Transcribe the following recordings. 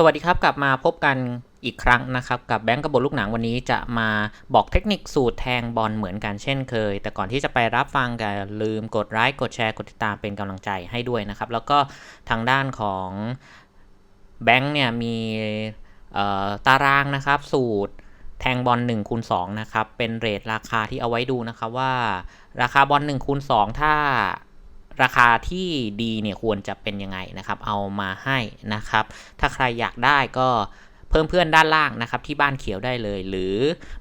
สวัสดีครับ กลับมาพบกันอีกครั้งนะครับ กับแบงก์กระบทลูกหนังวันนี้จะมาบอกเทคนิคสูตรแทงบอลเหมือนกันเช่นเคย แต่ก่อนที่จะไปรับฟังก็อย่าลืมกดไลค์กดแชร์กดติดตามเป็นกำลังใจให้ด้วยนะครับ แล้วก็ทางด้านของแบงก์เนี่ยมีตารางนะครับสูตรแทงบอล1คูณ2นะครับเป็นเรทราคาที่เอาไว้ดูนะครับว่าราคาบอล1คูณ2ถ้า ราคาที่ดีเนี่ยควรจะเป็นยังไงนะครับ เอามาให้นะครับ ถ้าใครอยากได้ก็เพิ่มเพื่อนด้านล่างนะครับที่บ้านเขียวได้เลย หรือ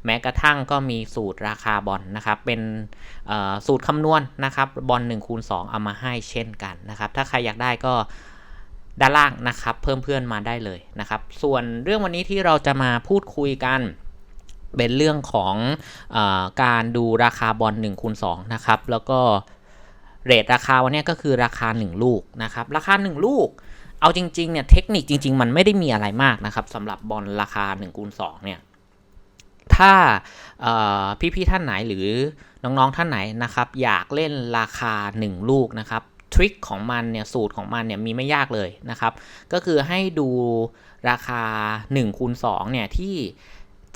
แม้กระทั่งก็มีสูตรราคาบอลนะครับเป็นสูตรคำนวณนะครับบอล1คูณ2เอามาให้เช่นกันนะครับ ถ้าใครอยากได้ก็ด้านล่างนะครับ เพิ่มเพื่อนมาได้เลยนะครับ ส่วนเรื่องวันนี้ที่เราจะมาพูดคุยกันเป็นเรื่องของอการดูราคาบอล1คูณ2นะครับแล้วก็ เรทราคาวันนี้ก็คือราคา 1 ลูกนะครับ ราคา 1 ลูก เอาจริงๆเนี่ยเทคนิคจริง ๆ มันไม่ได้มีอะไรมากนะครับสำหรับบอลราคา1คูณ2เนี่ยถ้าพี่ๆท่านไหนหรือน้องๆท่านไหนนะครับอยากเล่นราคา 1 ลูกนะครับทริคของมันเนี่ยสูตรของมันเนี่ยมีไม่ยากเลยนะครับ ก็คือให้ดูราคา1คูณ2เนี่ยที่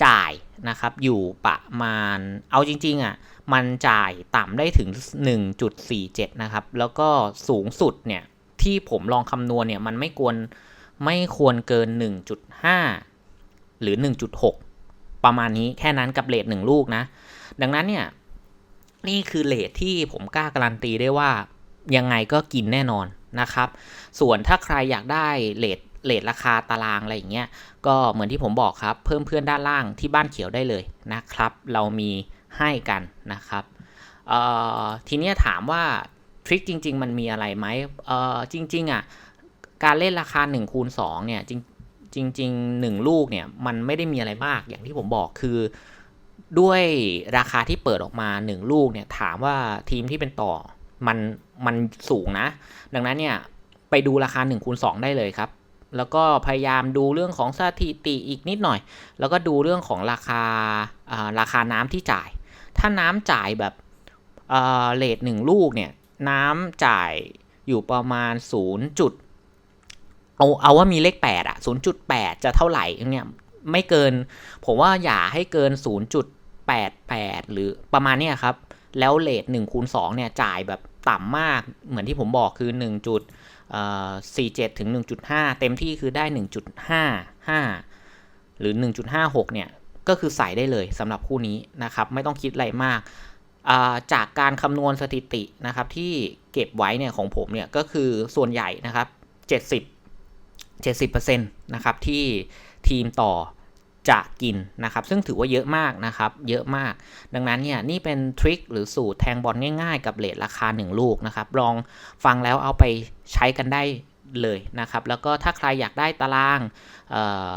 จ่ายนะครับอยู่ประมาณเอาจริงๆอะมันจ่ายต่ำได้ถึง 1.47 นะครับ แล้วก็สูงสุดเนี่ยที่ผมลองคำนวณเนี่ยมันไม่ควรไม่ควรเกิน 1.5 หรือ 1.6 ประมาณนี้แค่นั้นกับเลท1ลูกนะ ดังนั้นเนี่ยนี่คือเลทที่ผมกล้าการันตีได้ว่ายังไงก็กินแน่นอนนะครับ ส่วนถ้าใครอยากได้เลท เลทราคาตารางอะไรอย่างเงี้ยก็เหมือนที่ผมบอกครับ เพิ่มเพื่อนด้านล่างที่บ้านเขียวได้เลยนะครับ เรามีให้กันนะครับทีนี้ถามว่าทริคจริง ๆ มันมีอะไรไหมจริงๆอะการเล่นราคา1คูณ2เนี่ยจริงจริงๆหนึ่งลูกเนี่ยมันไม่ได้มีอะไรมากอย่างที่ผมบอกคือด้วยราคาที่เปิดออกมา 1 ลูกเนี่ยถามว่าทีมที่เป็นต่อมันมันสูงนะ ดังนั้นเนี่ยไปดูราคา1คูณ2ได้เลยครับ แล้วก็พยายามดูเรื่องของสถิติอีกนิดหน่อย แล้วก็ดูเรื่องของราคาราคาน้ำที่จ่าย ถ้าน้ำจ่ายแบบเลทหนึ่งลูกเนี่ยน้ำจ่ายอยู่ประมาณ 0. จุดเอาเอาว่ามีเลข8อะ0.8 จะเท่าไหร่เนี่ยไม่เกิน ผมว่าอย่าให้เกิน 0.88 หรือประมาณเนี้ยครับ แล้วเลท1คูณ2เนี่ยจ่ายแบบ ต่ำมากเหมือนที่ผมบอกคือ 1.47 ถึง 1.5 เต็มที่คือได้ 1.55 หรือ 1.56 เนี่ย ก็คือใส่ได้เลยสำหรับคู่นี้นะครับ ไม่ต้องคิดอะไรมาก จากการคำนวณสถิตินะครับที่เก็บไว้เนี่ยของผมเนี่ยก็คือส่วนใหญ่นะครับ 70 70%นะครับที่ทีมต่อ จะกินนะครับ ซึ่งถือว่าเยอะมากนะครับ เยอะมาก ดังนั้นเนี่ยนี่เป็นทริคหรือสูตรแทงบอลง่ายๆ กับเลทราคา 1 ลูกนะครับ ลองฟังแล้วเอาไปใช้กันได้เลยนะครับ แล้วก็ถ้าใครอยากได้ตารางเอ่อ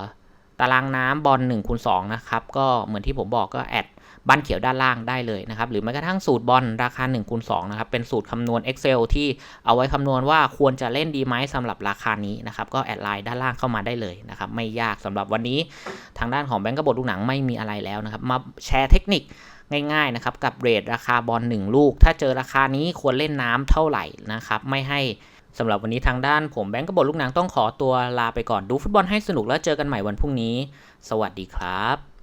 ตารางน้ำบอล1คูณ2นะครับ ก็เหมือนที่ผมบอกก็แอด บ้านเขียวด้านล่างได้เลยนะครับหรือแม้กระทั่งสูตรบอลราคา1คูณ2นะครับเป็นสูตรคำนวณ Excel ที่เอาไว้คำนวณว่าควรจะเล่นดีไหมสำหรับราคานี้นะครับก็แอดไลน์ด้านล่างเข้ามาได้เลยนะครับไม่ยากสำหรับวันนี้ทางด้านของแบงก์กระบทลูกหนังไม่มีอะไรแล้วนะครับมาแชร์เทคนิคง่ายๆนะครับกับเรทราคาบอล1ลูก ถ้าเจอราคานี้ควรเล่นน้ำเท่าไหร่นะครับไม่ให้สำหรับวันนี้ทางด้านผมแบงก์กบทลูกหนังต้องขอตัวลาไปก่อนดูฟุตบอลให้สนุกแล้วเจอกันใหม่วันพรุ่งนี้ สวัสดีครับ